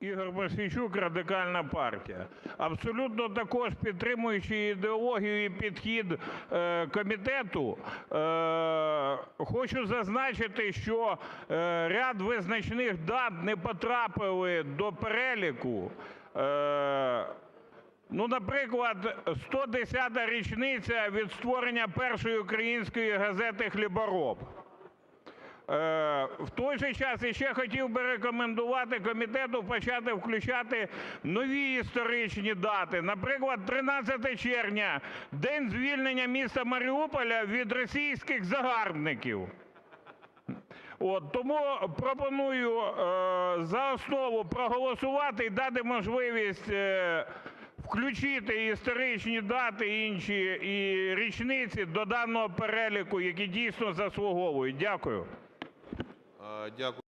Ігор Мосійчук, Радикальна партія. Абсолютно також підтримуючи ідеологію і підхід комітету, хочу зазначити, що ряд визначних дат не потрапили до переліку. Ну, наприклад, 110-а річниця від створення першої української газети "Хлібороб". В той же час іще хотів би рекомендувати комітету почати включати нові історичні дати. Наприклад, 13 червня – День звільнення міста Маріуполя від російських загарбників. Тому пропоную за основу проголосувати і дати можливість включити історичні дати і інші річниці до даного переліку, які дійсно заслуговують. Дякую.